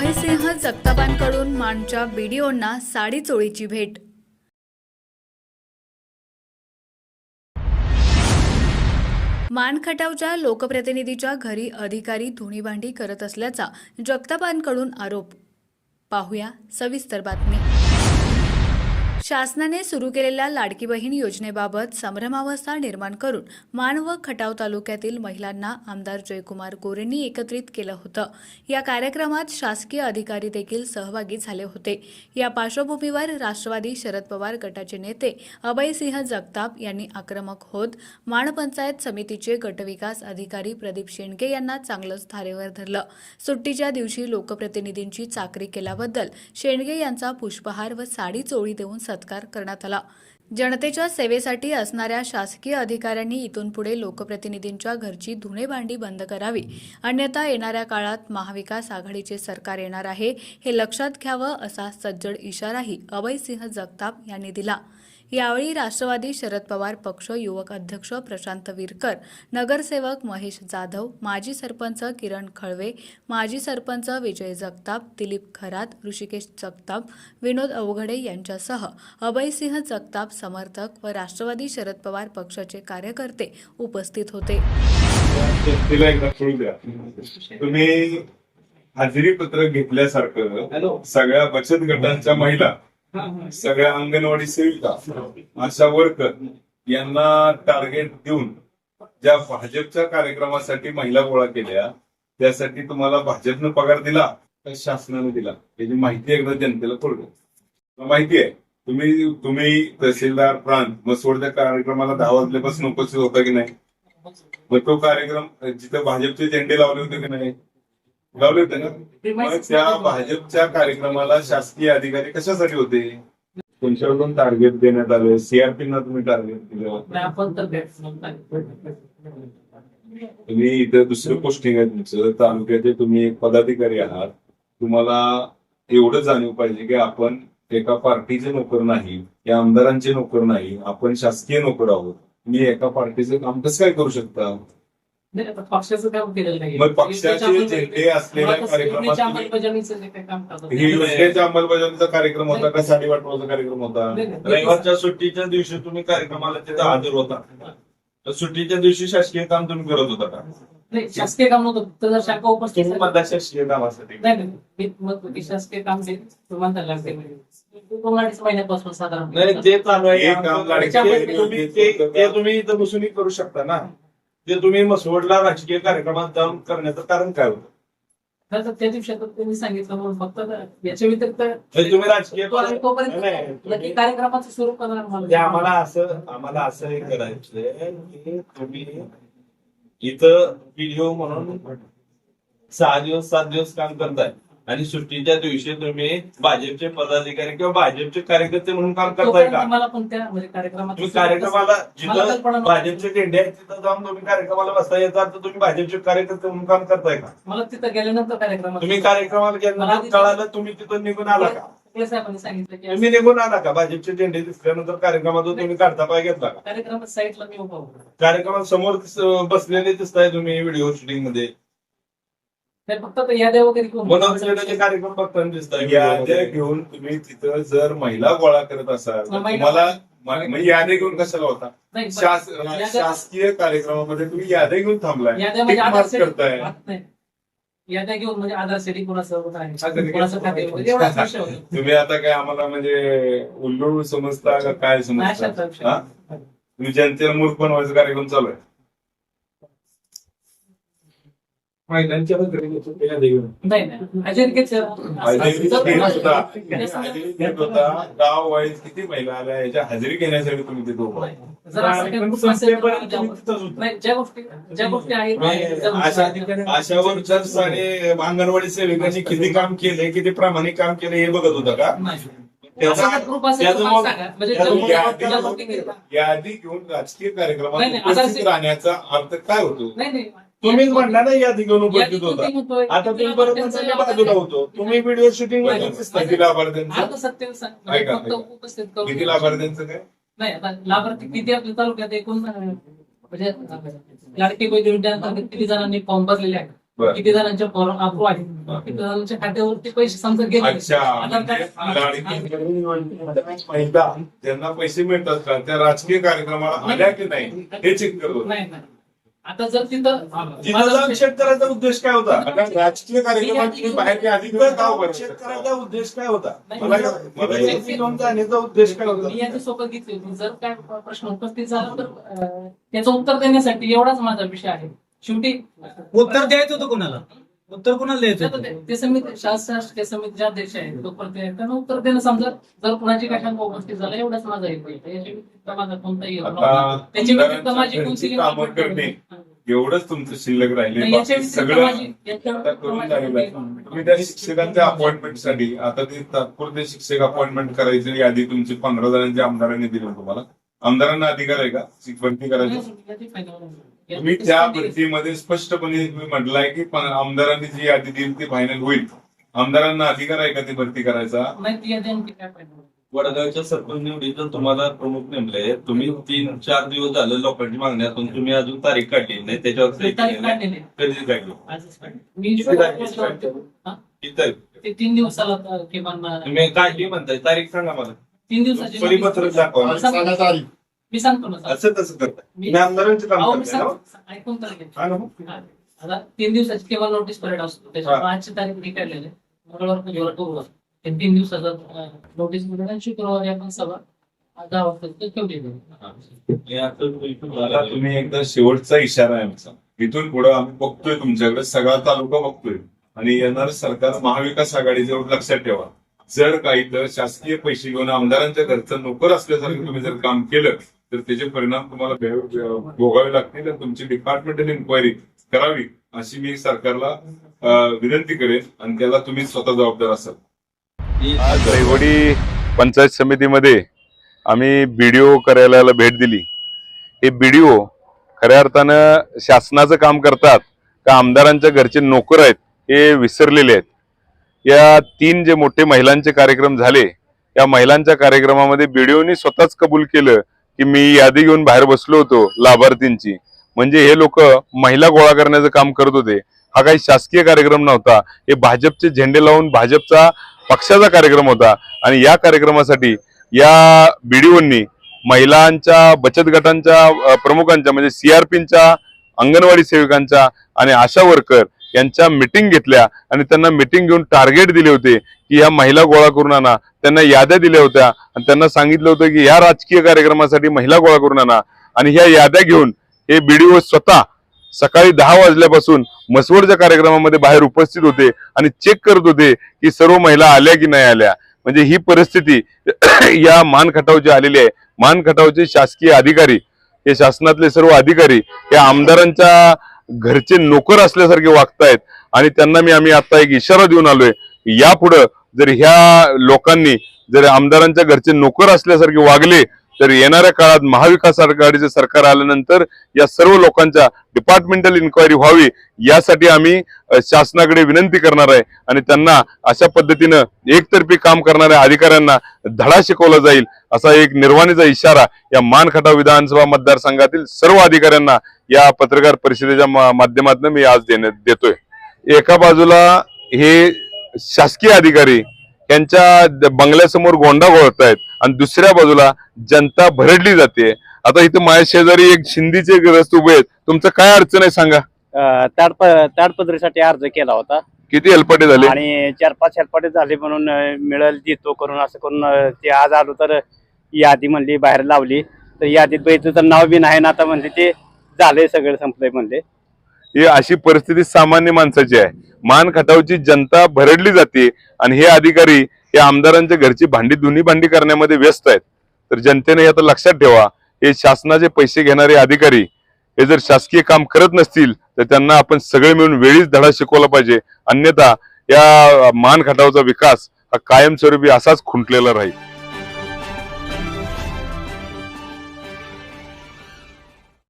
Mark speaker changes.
Speaker 1: अभयसिंह जगतापांकडून मानच्या बीडीओंना साडी चोळीची भेट. मानखटावच्या लोकप्रतिनिधीच्या घरी अधिकारी धुणीभांडी करत असल्याचा जगतापांकडून आरोप. पाहूया सविस्तर बातमी. शासनाने सुरू केलेल्या लाडकी बहीण योजनेबाबत संभ्रमावस्था निर्माण करून मान व खटाव तालुक्यातील महिलांना आमदार जयकुमार गोरेंनी एकत्रित केलं होतं. या कार्यक्रमात शासकीय अधिकारी देखील सहभागी झाले होते. या पार्श्वभूमीवर राष्ट्रवादी शरद पवार गटाचे नेते अभयसिंह जगताप यांनी आक्रमक होत माण पंचायत समितीचे गटविकास अधिकारी प्रदीप शेंडगे यांना चांगलंच धारेवर धरलं. सुट्टीच्या दिवशी लोकप्रतिनिधींची चाकरी केल्याबद्दल शेंडगे यांचा पुष्पहार व साडी चोळी देऊन सत्कार करण्यात आला. जनतेच्या सेवेसाठी असणाऱ्या शासकीय अधिकाऱ्यांनी इथून पुढे लोकप्रतिनिधींच्या घरची धुणे भांडी बंद करावी. अन्यथा येणाऱ्या काळात महाविकास आघाडीचे सरकार येणार आहे हे लक्षात घ्यावं असा सज्जड इशाराही अभयसिंह जगताप यांनी दिला. यावेळी राष्ट्रवादी शरद पवार पक्ष युवक अध्यक्ष प्रशांत विरकर नगरसेवक महेश जाधव माजी सरपंच किरण खळवे माजी सरपंच विजय जगताप दिलीप खरात ऋषिकेश जगताप विनोद अवघडे यांच्यासह अभयसिंह जगताप समर्थक व राष्ट्रवादी शरद पवार पक्षाचे कार्यकर्ते उपस्थित होते.
Speaker 2: तिला एकदा कळू द्या. तुम्ही हाजरी पत्र घेतल्यासारखं सगळ्या बचत गटांच्या महिला सगळ्या अंगणवाडी सेविका आशा वर्कर यांना टार्गेट देऊन ज्या भाजपच्या कार्यक्रमासाठी महिला गोळा केल्या त्यासाठी तुम्हाला भाजपनं पगार दिला का शासनाने दिला? याची माहिती एकदा जनतेला कळू माहिती आहे? तुम्ही तुम्ही तहसीलदार प्रांत मसवडच्या कार्यक्रमाला दहा वाजल्यापासून उपस्थित होता की नाही? मग तो कार्यक्रम जिथे भाजपचे झेंडे लावले होते की नाही? लावले होते ना? मग त्या भाजपच्या कार्यक्रमाला शासकीय अधिकारी कशासाठी होते? तुमच्याकडून टार्गेट देण्यात आले सीआरपी ना तुम्ही टार्गेट दिलं तुम्ही इथं दुसरं पोस्टिंग आहे तुमचं. तालुक्याचे तुम्ही एक पदाधिकारी आहात. तुम्हाला एवढं जाणीव पाहिजे की आपण एका पार्टीचे नोकर नाही या आमदारांचे नोकर नाही आपण शासकीय नोकर आहोत. मी एका पार्टीचं काम कसं काय करू शकता?
Speaker 3: नाही, आता पक्षाचं काम केलेलं नाही
Speaker 2: मग पक्षाचे झेंडे असलेल्या कार्यक्रमात तुम्ही-
Speaker 3: अंमलबजावणीचं
Speaker 2: ही योजनेच्या कार्यक्रम होता का साडी वाटवाचा कार्यक्रम होता.
Speaker 4: रविवारच्या सुट्टीच्या दिवशी तुम्ही कार्यक्रमाला तिथे हजर होता. तर सुट्टीच्या दिवशी शासकीय काम तुम्ही करत होता का?
Speaker 3: नाही शासकीय काम नव्हतं फक्त जर शाखा उपस्थित
Speaker 4: म्हणता शासकीय कामासाठी
Speaker 3: नाही मी शासकीय काम ते तुम्हाला लागते दोन अडीच महिन्यापासून साधारण
Speaker 4: नाही ते चालू आहे
Speaker 2: हे काम लाडके
Speaker 4: त्याच्यामध्ये तुम्ही ते ते तुम्ही इथं बसूनही करू शकता ना. ते तुम्ही मसवडला राजकीय कार्यक्रमात जाऊन करण्याचं कारण काय होतं?
Speaker 3: नाही, तर त्या दिवशी आता तुम्ही सांगितलं म्हणून फक्त याच्या व्यतिरिक्त
Speaker 4: म्हणजे तुम्ही राजकीय
Speaker 3: तो-
Speaker 4: नाही,
Speaker 3: तोपर्यंत
Speaker 4: नाही,
Speaker 3: नक्की
Speaker 4: तुम्ही-
Speaker 3: कार्यक्रमाचं स्वरूप करणार
Speaker 4: म्हणजे आम्हाला असं आम्हाला असं हे करायचंय की तुम्ही इथं व्हिडिओ म्हणून सहा दिवस सात दिवस काम करताय. आणि सुट्टीच्या दिवशी तुम्ही भाजपचे पदाधिकारी किंवा भाजपचे कार्यकर्ते म्हणून काम करताय का?
Speaker 3: म्हणजे
Speaker 4: तुम्ही कार्यक्रमाला
Speaker 3: मला
Speaker 4: जिथं. भाजपचे झेंडे आहेत तिथं जाऊन तुम्ही कार्यक्रमाला बसता. येतात तर तुम्ही भाजपचे कार्यकर्ते म्हणून काम करताय का?
Speaker 3: मला तिथं गेल्यानंतर कार्यक्रमात
Speaker 4: तुम्ही कार्यक्रमाला
Speaker 3: मला
Speaker 4: गेल्यानंतर कळालं तुम्ही तिथं निघून आला का?
Speaker 3: आपल्या साहेबांनी सांगितलं की
Speaker 4: तुम्ही निघून आला का? भाजपचे झेंडे दिसल्यानंतर कार्यक्रमातून तुम्ही काढता पाय घेतला का
Speaker 3: कार्यक्रमात साईडला मी उभा होतो.
Speaker 4: कार्यक्रमात समोर दिस- बसलेले दिसताय तुम्ही व्हिडिओ शूटिंगमध्ये.
Speaker 3: नाही, फक्त ते याद्या वगैरे करून-
Speaker 4: मनोरंजनाचे कार्यक्रम बघताना दिसताय.
Speaker 2: याद्या घेऊन तुम्ही तिथं जर महिला गोळा करत असाल तर
Speaker 3: महिला-
Speaker 2: तुम्हाला म- मग याद्या घेऊन कशाला होता?
Speaker 3: नाही,
Speaker 2: शास-
Speaker 3: याद्या-
Speaker 2: शासकीय कार्यक्रमामध्ये तुम्ही याद्या घेऊन थांबलाय.
Speaker 3: याद्या म्हणजे
Speaker 2: करताय.
Speaker 3: नाही. याद्या घेऊन म्हणजे आधार सेटिंग कोणाचं होत आहे
Speaker 2: आधार
Speaker 3: कोणाचं खाते वगैरे एवढाच विषय होता.
Speaker 2: तुम्ही आता काय आम्हाला म्हणजे उल्लू समजता का काय
Speaker 3: नाही,
Speaker 2: समजता. हा? तुम्ही जनतेला मूर्ख बनवायचा कार्यक्रम चालू आहे
Speaker 4: महिलांच्या
Speaker 3: नाही नाही. अजिंक्यचं-
Speaker 2: हजेरी घेत होता.
Speaker 3: असं-
Speaker 2: हजेरी घेत होता. गाव वाईज किती महिला आल्या याच्या हजेरी घेण्यासाठी तुम्ही तिथे उभा
Speaker 4: वर्कर्स आणि अंगणवाडी सेविकांनी किती काम केले किती प्रामाणिक काम केले हे बघत होता का.
Speaker 3: म्हणजे
Speaker 2: यादी- घेऊन राजकीय कार्यक्रमात राहण्याचा अर्थ काय होतो?
Speaker 3: नाही नाही.
Speaker 4: तुम्हीच म्हणला ना घेऊन
Speaker 3: यादी
Speaker 4: उपस्थित होता? आता तुम्ही बरोबर बाजूला होतो. तुम्ही व्हिडिओ शूटिंग.
Speaker 2: किती लाभार्थ्यांचं? किती लाभार्थ्यांचं काय?
Speaker 3: नाही आता लाभार्थी किती आपल्या तालुक्यात एकूण म्हणजे लाडकी बहीण किती जणांनी फॉर्म भरलेले आहेत. किती जणांच्या फॉर्म अप्रूव्ह आहे किती जणांच्या खात्यावरती पैसे समजा गेले
Speaker 5: ज्यांना पैसे मिळतात का त्या राजकीय कार्यक्रमाला आल्या की नाही हे चेक करतो
Speaker 3: नाही. आता जर तिथं
Speaker 4: करायचा उद्देश काय होता?
Speaker 5: राजकीय कार्यक्रमात
Speaker 4: करायचा उद्देश काय होता? उद्देश काय होता?
Speaker 3: मी याच्यासोबत घेतली. होती जर काय प्रश्न उपस्थित झाला तर त्याचं उत्तर देण्यासाठी एवढाच माझा विषय आहे. शेवटी
Speaker 6: उत्तर द्यायचं होतं कोणाला? उत्तर कोणाला द्यायचं
Speaker 3: आता
Speaker 6: होतं?
Speaker 3: ते- ते समिती शासकीय समितीचे अध्यक्ष आहेत लोकप्रतिनिधी आहेत, त्यांना उत्तर देणं समजा जर कुणाची काय शंका उपस्थित झाला एवढाच माझा आहे व्यतिरिक्त माझा कोणताही. त्याच्या व्यतिरिक्त माझी
Speaker 5: करणे एवढंच तुमचं शिल्लक राहिले सगळं आहे शिक्षकांच्या अपॉइंटमेंटसाठी आता ते तात्पुरते शिक्षक अपॉइंटमेंट करायची यादी तुमची पंधरा जणांच्या आमदारांनी दिली तुम्हाला आमदारांना अधिकार आहे का? शिक- भरती करायची तुम्ही त्या भरतीमध्ये स्पष्टपणे तुम्ही म्हटलंय की प- आमदारांनी जी यादी दिली ती फायनल होईल. आमदारांना अधिकार आहे का ती भरती करायचा?
Speaker 4: वडगावच्या सरपंच निवडीत तुम्हाला प्रमुख नेमले तुम्ही तीन चार दिवस झालं लोकांची मागणी असून तुम्ही अजून तारीख काढली नाही त्याच्यावर
Speaker 3: तारीख. मी
Speaker 4: तारीख?
Speaker 3: हा?
Speaker 4: तारीख?
Speaker 3: तीन दिवसाला किमान
Speaker 4: तुम्ही काढली म्हणताय तारीख सांगा मला.
Speaker 3: तीन दिवसाची
Speaker 4: परिपत्रक दाखवा.
Speaker 3: मी सांगतो- मी सांगतो ना सर.
Speaker 5: असं तसं करताय.
Speaker 3: मी-
Speaker 5: तुम्ही आमदारांचे काम
Speaker 3: अहो, मी
Speaker 5: करताय ना?
Speaker 3: सांग- ऐकून तर घे.
Speaker 5: हा ना मग?
Speaker 3: आता तीन दिवसाची केव्हा नोटीस पिरियड असतो? त्याच्यामुळे आजची तारीख मी काढलेली आहे. मंगळवार बुधवार गुरुवार. हे तीन दिवसाचा नोटीस पिरियड आणि शुक्रवारी आपण सभा दहा वाजता ते ठेवलेली आहे.
Speaker 4: आता तुम्ही-
Speaker 5: आता तुम्ही एकदा शेवटचा इशारा आहे आमचा. इथून पुढे आम्ही बघतोय तुमच्याकडे. सगळा तालुका बघतोय. आणि येणार सरकार महाविकास आघाडीचं लक्षात ठेवा. जर काही तर शासकीय पैसे घेऊन आमदारांच्या घरचं नोकर असल्यासारखं तुम्ही जर काम केलं तर त्याचे परिणाम तुम्हाला भोगावे लागतील आणि तुमची डिपार्टमेंटल इन्क्वायरी करावी अशी मी सरकारला विनंती करेन आणि त्याला तुम्ही स्वतः जबाबदार असाल.
Speaker 2: आज पंचायत समितीमध्ये आम्ही बीडीओ कार्यालयाला भेट दिली. हे बीडीओ खऱ्या अर्थानं शासनाचं काम करतात का आमदारांच्या घरचे नोकर आहेत हे विसरलेले आहेत. या तीन जे मोठे महिलांचे कार्यक्रम झाले या महिलांच्या कार्यक्रमामध्ये बीडीओनी स्वतःच कबूल केलं की मी यादी घेऊन बाहेर बसलो होतो लाभार्थींची. म्हणजे हे लोक महिला गोळा करण्याचं काम करत होते. हा काही शासकीय कार्यक्रम नव्हता. हे भाजपचे झेंडे लावून भाजपचा पक्षाचा कार्यक्रम होता. आणि या कार्यक्रमासाठी या बीडीओंनी महिलांच्या बचत गटांच्या प्रमुखांच्या म्हणजे सीआरपींच्या अंगणवाडी सेविकांच्या आणि आशा वर्कर यांच्या मिटिंग घेतल्या आणि त्यांना मिटिंग घेऊन टार्गेट दिले होते की या महिला गोळा करून आणा. त्यांना याद्या दिल्या होत्या आणि त्यांना सांगितलं होतं की ह्या राजकीय कार्यक्रमासाठी महिला गोळा करून आणा. आणि ह्या याद्या घेऊन हे बीडीओ स्वतः सकाळी दहा वाजल्यापासून मसवडच्या कार्यक्रमामध्ये बाहेर उपस्थित होते आणि चेक करत होते की सर्व महिला आल्या की नाही आल्या. म्हणजे ही परिस्थिती या मान खटावची आलेली आहे. मान खटावचे शासकीय अधिकारी हे शासनातले सर्व अधिकारी हे आमदारांच्या घरचे नोकर असल्यासारखे वागतायत आणि त्यांना मी आम्ही आता एक इशारा देऊन आलोय. की यापुढं जर ह्या लोकांनी जर आमदारांच्या घरचे नोकर असल्यासारखे वागले तर येणाऱ्या काळात महाविकास आघाडीचे सरकार आल्यानंतर या सर्व लोकांच्या डिपार्टमेंटल इन्क्वायरी व्हावी यासाठी आम्ही शासनाकडे विनंती करणार आहे. आणि त्यांना अशा पद्धतीनं एकतर्फी काम करणाऱ्या अधिकाऱ्यांना धडा शिकवला जाईल असा एक निर्वाणीचा इशारा या मानखटाव विधानसभा मतदारसंघातील सर्व अधिकाऱ्यांना या पत्रकार परिषदेच्या माध्यमातून मी आज देण्यात देतोय. एका बाजूला हे शासकीय अधिकारी यांच्या बंगल्यासमोर गोंडा घोळतायत आणि दुसऱ्या बाजूला जनता भरडली जाते. आता इथं माझ्या शेजारी एक शिंदीचे ग्रस्त उभे आहेत. तुमचं काय अडचण आहे सांगा.
Speaker 7: अ, ताडप ताडपत्रीसाठी अर्ज केला होता.
Speaker 2: किती हेलपाटे झाले?
Speaker 7: आणि चार पाच हेलपाटे झाले म्हणून मिळेल देतो करून असं करून ते आज आलो तर यादी म्हणली बाहेर लावली. तर यादीत बघितलं तर नाव बी नाही ना आता म्हणले ते झालंय सगळं संपलंय म्हणले.
Speaker 2: ही अशी परिस्थिती सामान्य माणसाची आहे. मान खटावची जनता भरडली जाते आणि हे अधिकारी हे आमदारांच्या घरची भांडी धुनी भांडी करण्यामध्ये व्यस्त आहेत. तर जनतेने आता लक्षात ठेवा हे शासनाचे पैसे घेणारे अधिकारी हे जर शासकीय काम करत नसतील तर त्यांना आपण सगळे मिळून वेळीच धडा शिकवला पाहिजे. अन्यथा या मान खटावचा विकास हा कायमस्वरूपी असाच खुंटलेला राहील.